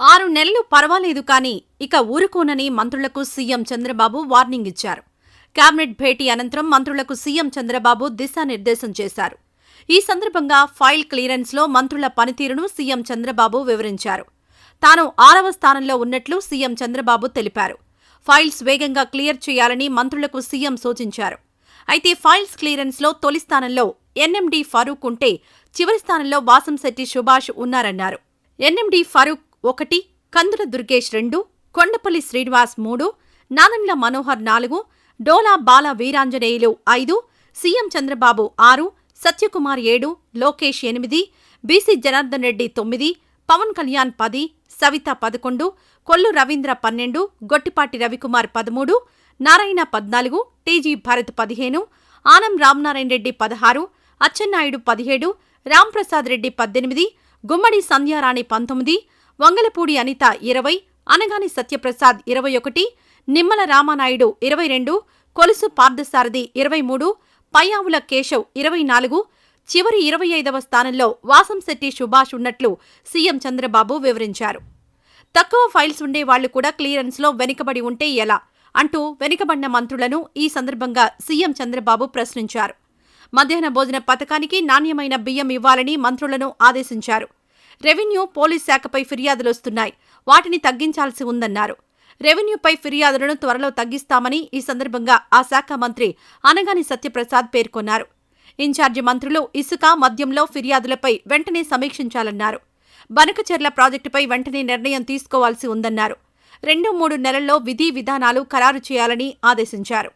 ఆరు నెలలు పర్వాలేదు కానీ ఇక ఊరుకోనని మంత్రులకు సీఎం చంద్రబాబు వార్నింగ్ ఇచ్చారు. కేబినెట్ భేటీ అనంతరం మంత్రులకు సీఎం చంద్రబాబు దిశానిర్దేశం చేశారు. ఈ సందర్భంగా ఫైల్ క్లియరెన్స్లో మంత్రుల పనితీరును సీఎం చంద్రబాబు వివరించారు. తాను ఆరవ స్థానంలో ఉన్నట్లు సీఎం చంద్రబాబు తెలిపారు. ఫైల్స్ వేగంగా క్లియర్ చేయాలని మంత్రులకు సీఎం సూచించారు. అయితే ఫైల్స్ క్లియరెన్స్లో తొలి స్థానంలో ఎన్ఎండి ఫరూక్ ఉంటే చివరి స్థానంలో వాసంశెట్టి సుభాష్ ఉన్నారన్నారు. ఎన్ఎండి ఫరూక్ ఒకటి కందుల దుర్గేష్ రెండు కొండపల్లి శ్రీనివాస్ మూడు నానండ్ల మనోహర్ నాలుగు డోలా బాల వీరాంజనేయులు ఐదు సీఎం చంద్రబాబు ఆరు సత్యకుమార్ ఏడు లోకేష్ ఎనిమిది బీసీ జనార్దన్ రెడ్డి తొమ్మిది పవన్ కళ్యాణ్ పది సవిత పదకొండు కొల్లు రవీంద్ర పన్నెండు గొట్టిపాటి రవికుమార్ పదమూడు నారాయణ పద్నాలుగు టీజీ భరత్ పదిహేను ఆనం రామనారాయణ రెడ్డి పదహారు అచ్చెన్నాయుడు పదిహేడు రాంప్రసాద్ రెడ్డి పద్దెనిమిది గుమ్మడి సంధ్యారాణి పంతొమ్మిది వంగలపూడి అనిత ఇరవై అనగాని సత్యప్రసాద్ ఇరవై ఒకటి నిమ్మల రామానాయుడు ఇరవై రెండు కొలుసు పార్థసారథి ఇరవై మూడు పయ్యావుల కేశవ్ ఇరవై నాలుగు చివరి ఇరవై ఐదవ స్థానంలో వాసంశెట్టి సుభాష్ ఉన్నట్లు సీఎం చంద్రబాబు వివరించారు. తక్కువ ఫైల్స్ ఉండే వాళ్ళు కూడా క్లియరెన్స్లో వెనుకబడి ఉంటే ఎలా? అంటూ వెనుకబడిన మంత్రులను ఈ సందర్భంగా సీఎం చంద్రబాబు ప్రశ్నించారు. మధ్యాహ్న భోజన పథకానికి నాణ్యమైన బియ్యం ఇవ్వాలని మంత్రులను ఆదేశించారు. రెవెన్యూ పోలీస్ శాఖపై ఫిర్యాదులొస్తున్నాయి వాటిని తగ్గించాల్సి ఉందన్నారు. రెవెన్యూపై ఫిర్యాదులను త్వరలో తగ్గిస్తామని ఈ సందర్భంగా ఆ శాఖ మంత్రి అనగాని సత్యప్రసాద్ పేర్కొన్నారు. ఇన్ఛార్జి మంత్రులు ఇసుక మద్యంలో ఫిర్యాదులపై వెంటనే సమీక్షించాలన్నారు. బనకచెర్ల ప్రాజెక్టుపై వెంటనే నిర్ణయం తీసుకోవాల్సి ఉందన్నారు. రెండు మూడు నెలల్లో విధి విధానాలు ఖరారు చేయాలని ఆదేశించారు.